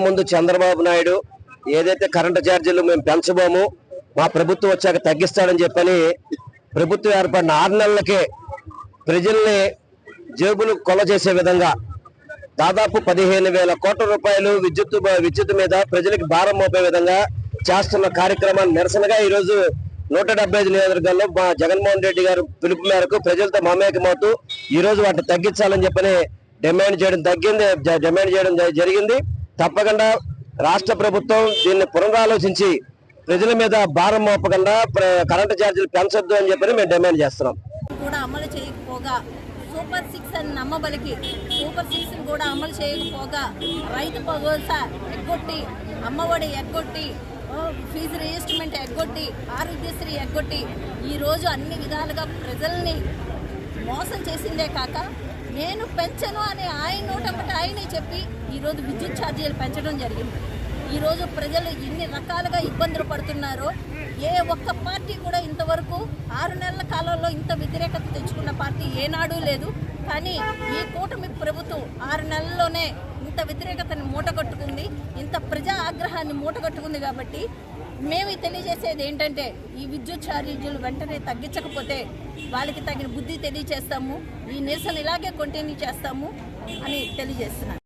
ముందు చంద్రబాబు నాయుడు ఏదైతే కరెంటు ఛార్జీలు మేము పెంచబోము మా ప్రభుత్వం వచ్చాక తగ్గిస్తాడని చెప్పని ప్రభుత్వం ఏర్పడిన ఆరు నెలలకే ప్రజల్ని జేబులు కొల చేసే విధంగా దాదాపు పదిహేను వేల కోట్ల రూపాయలు విద్యుత్ విద్యుత్ మీద ప్రజలకు భారం మోపే విధంగా చేస్తున్న కార్యక్రమాన్ని నిరసనగా ఈరోజు నూట డెబ్బై ఐదు నియోజకవర్గాల్లో మా జగన్మోహన్ రెడ్డి గారు పిలుపు మేరకు ప్రజలతో మమేకమవుతూ ఈరోజు వాటిని తగ్గించాలని చెప్పని డిమాండ్ చేయడం తగ్గింది డిమాండ్ చేయడం జరిగింది. తప్పకుండా రాష్ట్ర ప్రభుత్వం దీన్ని పునరాలోచించి ప్రజల మీద భారం మోపకుండా ప్ర- కరెంటు ఛార్జీలు పెంచొద్దు అని చెప్పి మేము డిమాండ్ చేస్తున్నాం. కూడా అమలు చేయకపోగా సూపర్ సిక్స్ అని నమ్మబలికి సూపర్ సిక్స్ కూడా అమలు చేయకపోగా రైతు భరోసా ఎగ్గొట్టి అమ్మఒడి ఎగ్గొట్టి ఫీజు రిజిస్ట్మెంట్ ఎగ్గొట్టి ఆరోగ్యశ్రీ ఎగ్గొట్టి ఈరోజు అన్ని విధాలుగా ప్రజల్ని మోసం చేసిందే కాక నేను పెంచను అని ఆయన నోటమ్మట ఆయనే చెప్పి ఈరోజు విద్యుత్ ఛార్జీలు పెంచడం జరిగింది. ఈరోజు ప్రజలు ఎన్ని రకాలుగా ఇబ్బందులు పడుతున్నారో ఏ ఒక్క పార్టీ కూడా ఇంతవరకు ఆరు నెలల కాలంలో ఇంత వ్యతిరేకత తెచ్చుకున్న పార్టీ ఏనాడూ లేదు. కానీ ఈ కూటమి ప్రభుత్వం ఆరు నెలల్లోనే ఇంత వ్యతిరేకతని మూటగట్టుకుంది ఇంత ప్రజా ఆగ్రహాన్ని మూటగట్టుకుంది కాబట్టి మేము తెలియజేసేది ఏంటంటే ఈ విద్యుత్ ఛార్జీలు వెంటనే తగ్గించకపోతే వాళ్ళకి తగిన బుద్ధి తెలియజేస్తాము ఈ నిరసన ఇలాగే కంటిన్యూ చేస్తాము అని తెలియజేస్తున్నాను.